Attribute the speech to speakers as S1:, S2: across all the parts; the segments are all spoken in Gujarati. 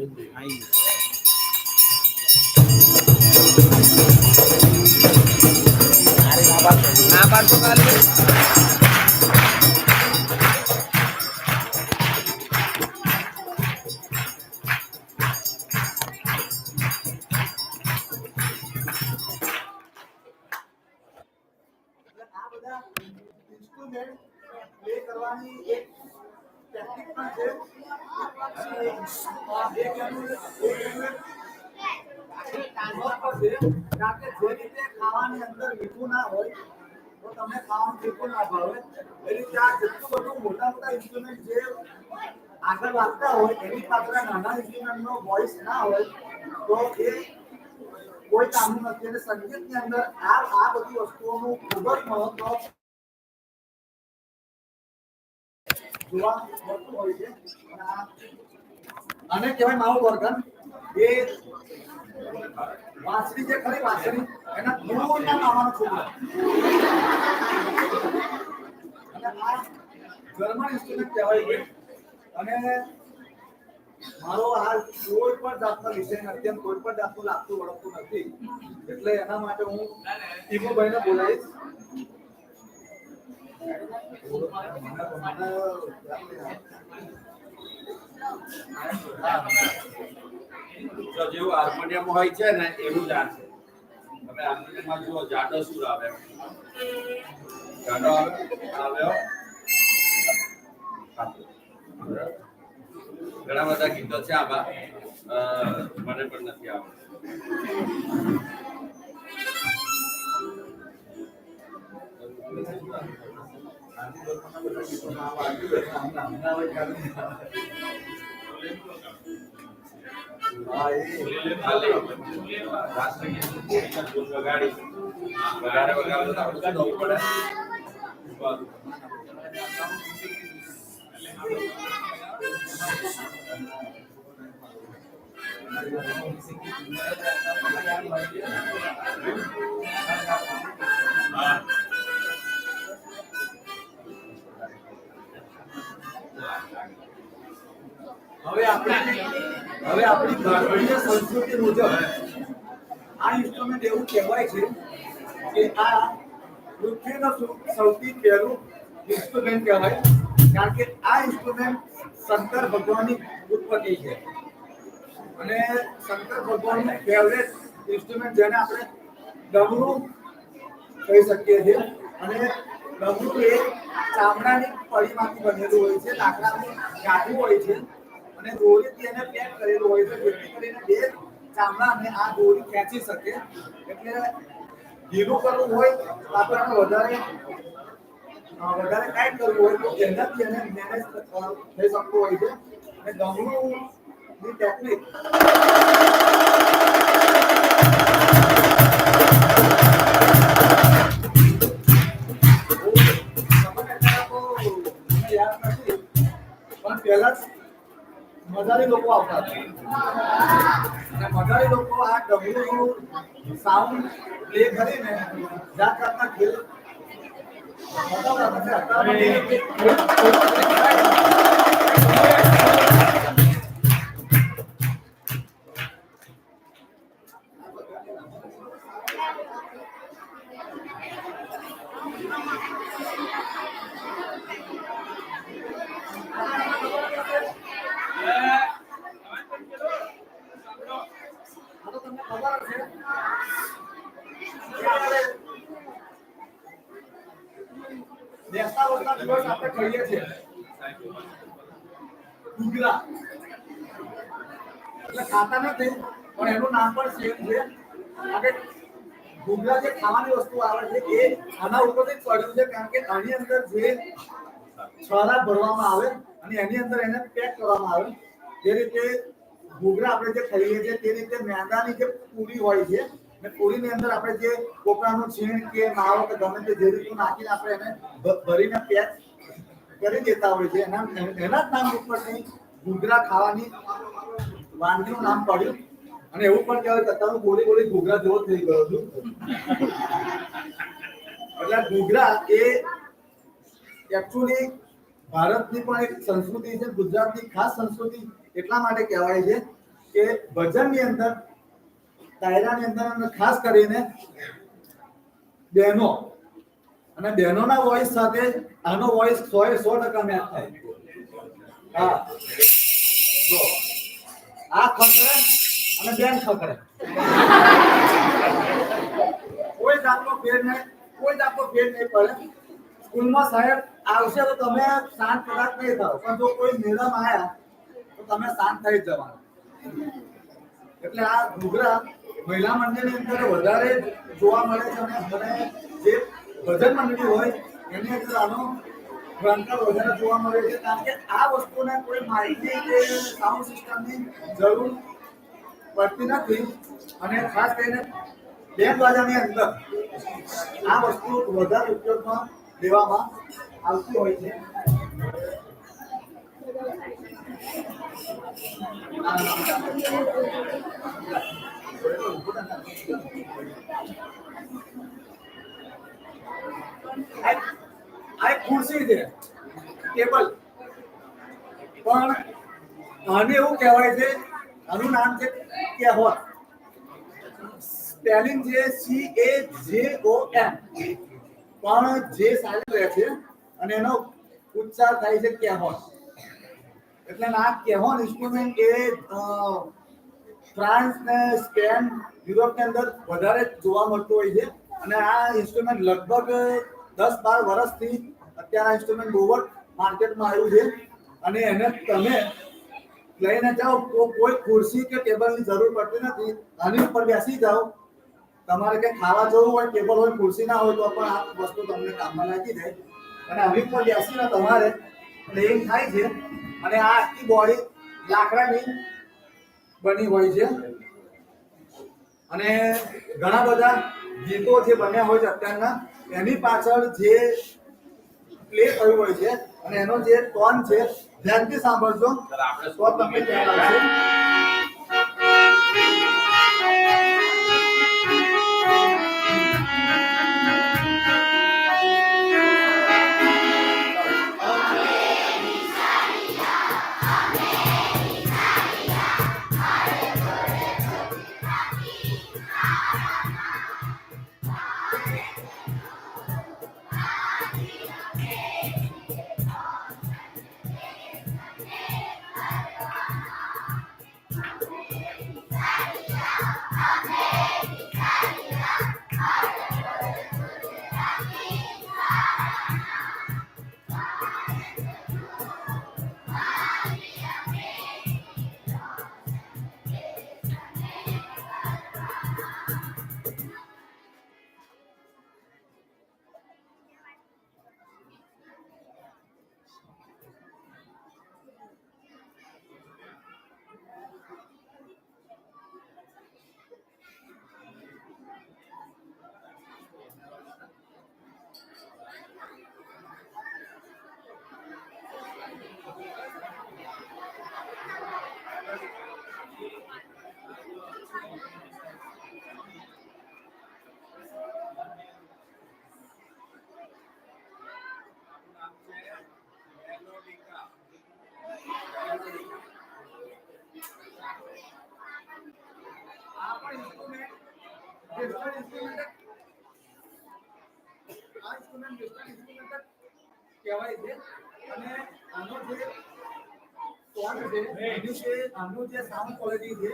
S1: આઈ અરે ના પાડતો ના પાડતો કાલે
S2: આ છે. કારણ કે જે રીતે ખાવાની અંદર મીઠું ના હોય, તો તમને ખાવાનું બિલકુલ ના ભાવે એ રીતે આ જેટલું બધું મોટા મોટા ઇન્સ્ટ્રુમેન્ટ જે આગળ વાગતા હોય, એની પાત્ર નાના ઇન્સ્ટ્રુમેન્ટ નો વોઇસ ના હોય, તો એ કોઈ કામનું નથી અને સંગીતની અંદર આ આ બધી વસ્તુઓનું ખૂબ જ મહત્વ જોવા અને કહેવાય માઉન્ટ ઓર્ગન એ વાંસળી જે ખરી, વાંસળી. એના ધૂળના નાવાનો છોકરો અને આ જર્મન ઇન્સ્ટ્રુમેન્ટ કહેવાય છે. અને મારો આ કોઈ પણ જાતનો વિષય નથી અને કોઈ પણ જાતનું લાગતું વળગતું નથી. એટલે એના માટે હું ટીમુભાઈને બોલાવીશ.
S3: જેવું હાર્મોનિયમ હોય છે ને, એવું જ આ જુઓ, જાડો સુર આવે. ઘણા બધા ગીતો છે આવા. મને પણ નથી આવડતું.
S2: હા, હવે આપણે હવે આપણી ભારતીય સંસ્કૃતિ મુજબ આ ઇન્સ્ટ્રુમેન્ટ એવું કહેવાય છે કે આ પૃથ્વીનું સૌથી પહેલું ઇન્સ્ટ્રુમેન્ટ કહેવાય. કારણ કે આ ઇન્સ્ટ્રુમેન્ટ શંકર ભગવાનની ઉત્પત્તિ છે. અને શંકર ભગવાનનું ફેવરેટ ઇન્સ્ટ્રુમેન્ટ જેને આપણે ડમરું કહી શકીએ છીએ. અને ડમરું એ ચામડાની પડીમાંથી બનેલું હોય છે, લાકડાનું ગાંઠું હોય છે. અને દોરીથી એને પેક કરેલું હોય છે જેથી કરીને બે ચામડાને આ દોરી ખેંચી શકે. એટલે ધીરું કરવું હોય તો આપણે વધારે વધારે ટાઈટ કરવું હોય તો એનાથી એને મેનેજ થઈ શકતું હોય છે. અને ગમણું ની ટેકનિક મજારી લોકો આવતા હતા અને મજારી લોકો આ ડબલું સાઉન્ડ પ્લે કરીને જાત જાતના ખેલ બતાવતા હતા. અને ઘૂઘરા આપણે જે ખાઈએ છીએ, તે રીતે મેંદાની જે પૂરી હોય છે ને પૂરીની અંદર આપણે જે કોપરાનું છીણ કે માવો કે ગમે તે જે રીતનું નાખીને આપણે એને ભરીને પેક કરી દેતા હોય છે. એના એના જ નામ ઉપરથી ઘૂઘરા ખાવાની વાનગીનું નામ પડ્યું. અને એવું પણ કહેવાય કે અત્યારે બોલી બોલી ઘૂઘરા જેવો થઈ ગયો છું એટલે ઘૂઘરા એ એકચ્યુઅલી ભારતની પણ એક સંસ્કૃતિ છે, ગુજરાતની ખાસ સંસ્કૃતિ એટલા માટે કહેવાય છે કે ભજનની અંદર ડાયરાની અંદર અને ખાસ કરીને બહેનો. અને બહેનોના વોઇસ સાથે આનો વોઇસ સો એ સો ટકા મેચ થાય. આ ખકડે અને બેન ખકડે કોઈ જાતનો ફેર નહીં, કોઈ જાતનો ફેર નહીં પડે. સ્કૂલમાં સાહેબ આવશે તો તમે શાંત કદાચ નહીં થાવ પણ જો કોઈ મેડમ આવ્યા તો તમે શાંત થઈ જવાના. એટલે આ ઘૂઘરા મહિલા મંડળની અંદર વધારે જોવા મળે છે અને જે ભજન મંડળી હોય, એની અંદર આનો જોવા મળે છે. કારણ કે આ વસ્તુને કોઈ માહિતી કે સાઉન્ડ સિસ્ટમની જરૂર પડતી નથી. અને ખાસ કરીને બેન બાજાની અંદર આ વસ્તુ વધારે ઉપયોગમાં લેવામાં આવતી હોય છે. આ આ એક ખુરશી છે. ટેબલ. પણ આને એવું કહેવાય છે, આનું નામ છે કહેવત. સ્પેલિંગ છે સી એ જે ઓ એમ પણ જે સારી રહે છે, અને એનો ઉચ્ચાર થાય છે કહેવત. એટલે આ કહેવત ઇન્સ્ટ્રુમેન્ટ એ ફ્રાન્સ ને સ્પેન યુરોપની અંદર વધારે જોવા મળતું હોય છે. અને આ ઇન્સ્ટ્રુમેન્ટ લગભગ દસ બાર વર્ષથી અત્યારે ઇન્સ્ટ્રુમેન્ટ બહુ જ માર્કેટમાં આવ્યું છે. અને એને તમે લઈને જાઓ, તો કોઈ ખુરશી કે ટેબલની જરૂર પડતી નથી. આની ઉપર બેસી જાઓ. તમારે કંઈ ખાવા જવું હોય, ટેબલ હોય, ખુરશી ના હોય, તો પણ આ વસ્તુ તમને કામમાં લાગી જાય. અને આની ઉપર બેસીને તમારે પ્લેઇંગ થાય છે. અને આ આખી બોડી લાકડાની બની હોય છે. અને ઘણા બધા ગીતો જે બન્યા હોય છે અત્યારના, એની પાછળ જે પ્લે થયું હોય છે અને એનો જે ટોન છે ધ્યાનથી સાંભળજો. તો તમને ખ્યાલ આવશે. Thank you. છે, આનું જે સાઉન્ડ ક્વોલિટી છે,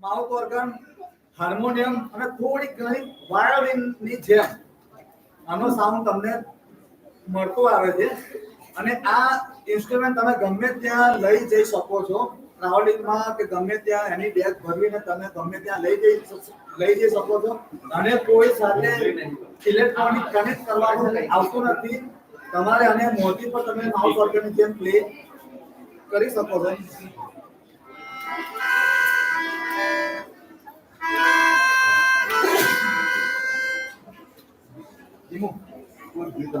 S2: માઉથ ઓર્ગન હાર્મોનિયમ અને થોડી ઘણી વાયોલિનની જેમ આનો સાઉન્ડ તમને મળતો આવે છે અને આ ઇન્સ્ટ્રુમેન્ટ તમે ગમે ત્યાં લઈ જઈ શકો છો ટ્રાવેલિંગમાં કે ગમે ત્યાં એની બેગ ભરવીને તમે ગમે ત્યાં લઈ જઈ લઈ જઈ શકો છો અને કોઈ સાથે ઇલેક્ટ્રોનિક કનેક્ટ કરવાનું આવતું નથી તમારે આને મોતી પર તમે માઉસ ઓર્ગનની જેમ પ્લે કરી શકો છો આને. તો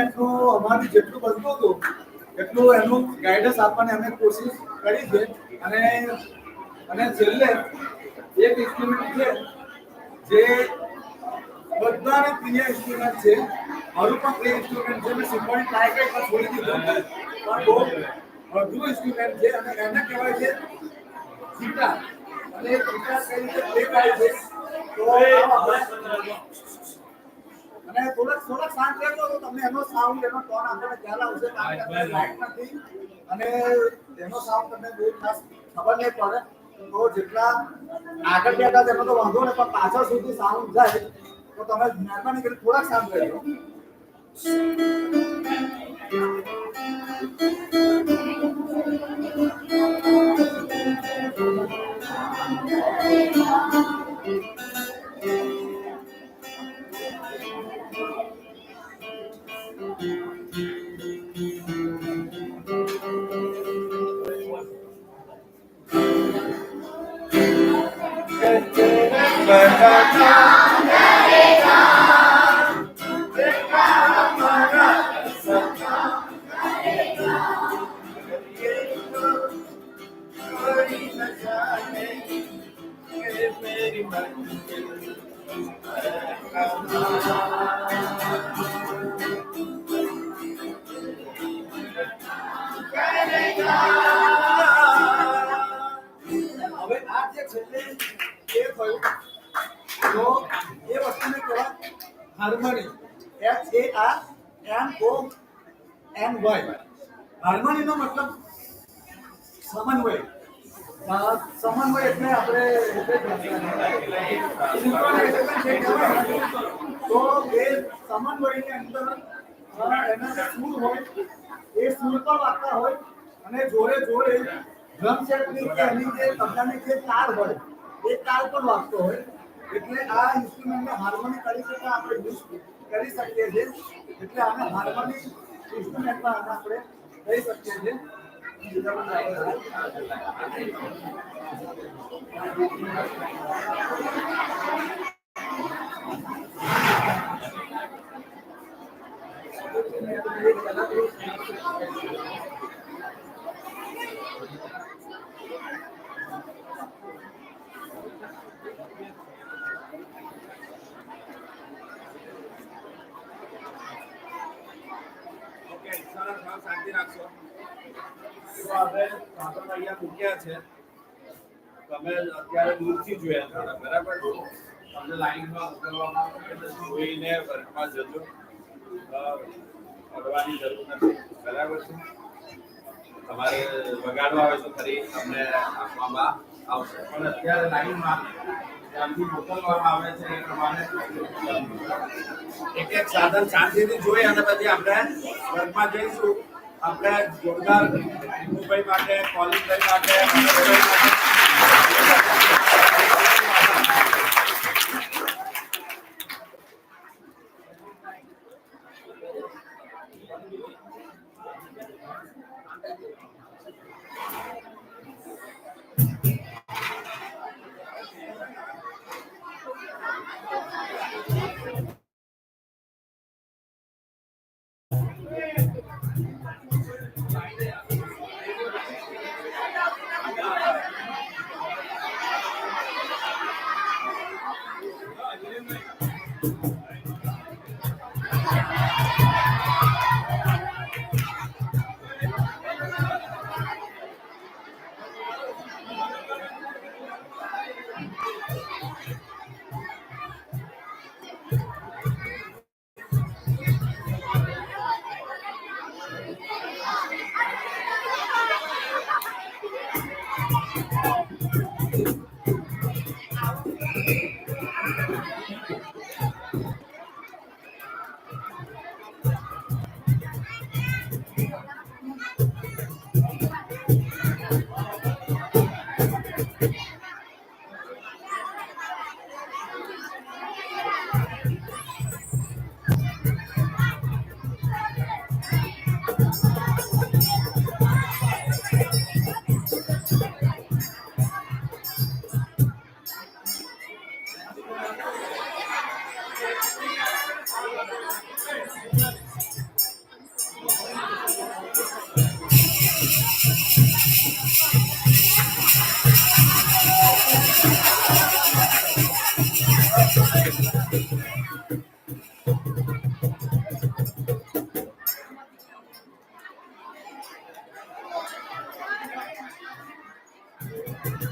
S2: ઇન્સ્ટ્રુમેન્ટનું અમારું જેટલું બનતું હતું, એટલું એનું ગાઈડન્સ આપવાની અમે કોશિશ કરી છે. અને અને છેલ્લે એક ઇન્સ્ટ્રુમેન્ટ છે, જે બધાને પ્રિય ઇન્સ્ટ્રુમેન્ટ છે. મારું પણ પ્રિય ઇન્સ્ટ્રુમેન્ટ છે, મેં શીખવાની ટ્રાય કરી, પણ છોડી દીધું પણ બહુ અઘરું ઇન્સ્ટ્રુમેન્ટ છે અને એને કહેવાય છે ગિટાર. અને એ કઈ રીતે પ્લે છે. તો અને થોડાક થોડાક શાંત રહેજો તો તમને એનો સાઉન્ડ એનો ટોન આપણને ખ્યાલ આવશે કારણ કે લાઈટ નથી. અને એનો સાઉન્ડ તમને બહુ ખાસ ખબર નહીં પડે. તો જેટલા આગળ બેઠા તેનો તો વાંધો નહીં પણ પાછળ સુધી સાઉન્ડ જાય તો તમે મહેરબાની કરી થોડાક શાંત રહેજો. હવે છેલ્લે એ થયું તો એ વસ્તુને કહેવાય harmony. H A R M O N Y હાર્મનીનો મતલબ સમન્વય. સમન્વય એટલે આપણે તો એ સમન્વયની અંદર એના સૂર હોય, એ સૂર પણ હોય અને જોડે જોડે ડ્રમ સેટની કે એની જે તબલાની જે તાર હોય, એ તાર પણ વાગતો હોય. એટલે આ ઇન્સ્ટ્રુમેન્ટને હાર્મોનિક તરીકે પણ આપણે યુઝ કરી શકીએ છીએ. એટલે આને હાર્મોનિક ઇન્સ્ટ્રુમેન્ટમાં આને આપણે કહી શકીએ છીએ.
S3: ઓકે સરસ તમે અત્યારે દૂરથી જોયા હતા. બરાબર તમને લાઈનમાં ઉતરવામાં જોઈને વર્ગમાં જજો. અડવાની જરૂર નથી. બરાબર છે? તમારે વગાડવા આવે તો ફરી તમને આપવામાં આવશે. પણ અત્યારે લાઈનમાં ત્યાંથી મોકલવામાં આવે છે એ પ્રમાણે એક એક સાધન શાંતિથી જોઈ અને પછી આપણે વર્ગમાં જઈશું. આપણે જોરદાર મુંબઈ માટે કોલિંગભાઈ માટે. Thank you.